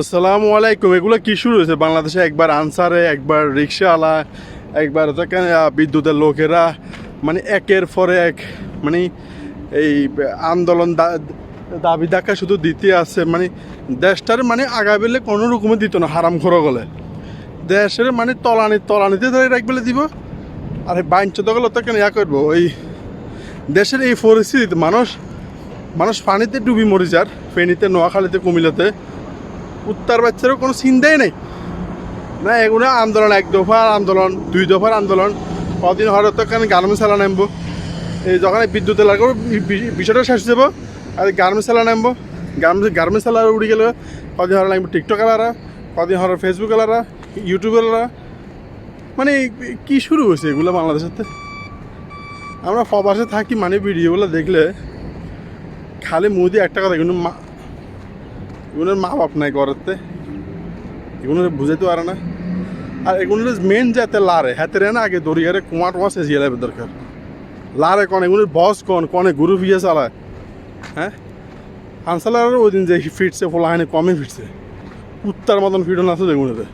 আসসালামু আলাইকুম। এগুলো কি শুরু হয়েছে? বাংলাদেশে একবার আনসারে, একবার রিক্সাওয়ালা, একবার বিদ্যুতের লোকেরা মানে একের পরে এক মানে এই আন্দোলন দাবি দেখা শুধু দিতে আছে মানে দেশটার মানে আগাবেলে কোনো রকমে দিত না, হারাম খরো গলে। দেশের মানে তলানি, তলানিতে ধরে রাখবেলে দিব। আর বাইঞ্চ দখল তো কেন ইয়া করব? ওই দেশের এই পরিস্থিতিতে মানুষ মানুষ পানিতে ডুবি মরে যার, ফেনীতে, নোয়াখালীতে, কুমিল্লাতে উত্তর বাচ্চারও কোনো চিন্তাই নেই। না, এগুলো আন্দোলন, এক দফার আন্দোলন, দুই দফার আন্দোলন। কদিন হঠাৎ তো কেন গার্মেন্টস চালা নামবো। এই যখন বিদ্যুৎ এলাকার বিষয়টা শেষ যাব। আর গার্মেন্টস চালা নামবো। গার্মেন্টস গার্মেন্টস চালা উড়ি গেলে কদিন হরে লাগবে টিকটক এলারা কদিন হরে ফেসবুক এলারা ইউটিউব এলারা মানে কি শুরু হয়েছে এগুলো বাংলাদেশের তো আমরা প্রবাসে থাকি মানে ভিডিওগুলো দেখলে খালি মুদি একটা কথা, কিন্তু এগুলোর মা বাপ নাই ঘরেতে এগুলো বুঝাইতে পারে না। আর এগুলোর মেন যাতে লারে, হাতে না আগে দরিয়ারে কুমার টুমা সেজিয়ে লাগবে দরকার। লারে কন এগুলোর বস কন, কনে গুরু ফিয়ে চালায়। হ্যাঁ? আনসালার ওই দিন যে ফিটছে ফোলা হয়নি কমে ফিটছে কুত্তার মতন ফিটন আছে এগুলোতে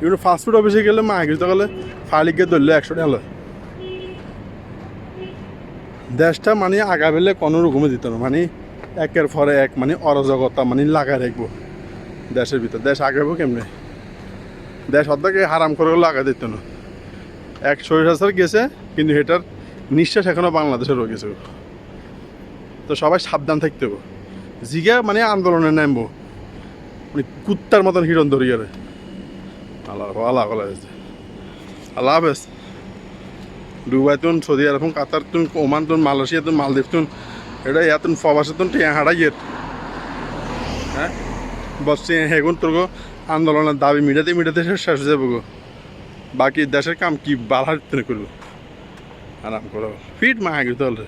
এগুলো ফাস্টফুড অফিসে গেলে মা তো গেলে ফালিকে ধরলে একশো টাকা লয়। দেশটা মানে আগাবেলে কোনো রকমে দিত না। মানে একের পরে এক মানে অরাজকতা মানে লাগাই রাখব। দেশের ভিতর। দেশ আগাবো কেমনে? দেশ অর্ধেকে হারাম করে লাগা দিত না। এক শরীর হাজার গেছে, কিন্তু এটার নিঃশ্বাস এখনও বাংলাদেশে রয়ে গেছে। তো সবাই সাবধান থাকতে হবে। জিগা মানে আন্দোলনে নামবো। মানে কুত্তার মতন হিরণ ধরিয়ে রে আল্লাহ আল্লাহ আল্লাহ আল্লাহ হাফেজ। দুবাই তুন সৌদি আরব, কাতার তুন, ওমান তুন, মালয়েশিয়া তুন, মালদ্বীপ তুন এটা ইয়াতুন ফবাসে তুন টিয়া হারা ইয়ের হ্যাঁ? বসছে হেগুন তোর গো আন্দোলনের দাবি মিটাতে মিটাতে শেষ হয়ে যাব বাকি দেশের কাম কি বাধা করব? আরাম করো। ফিট মা তাহলে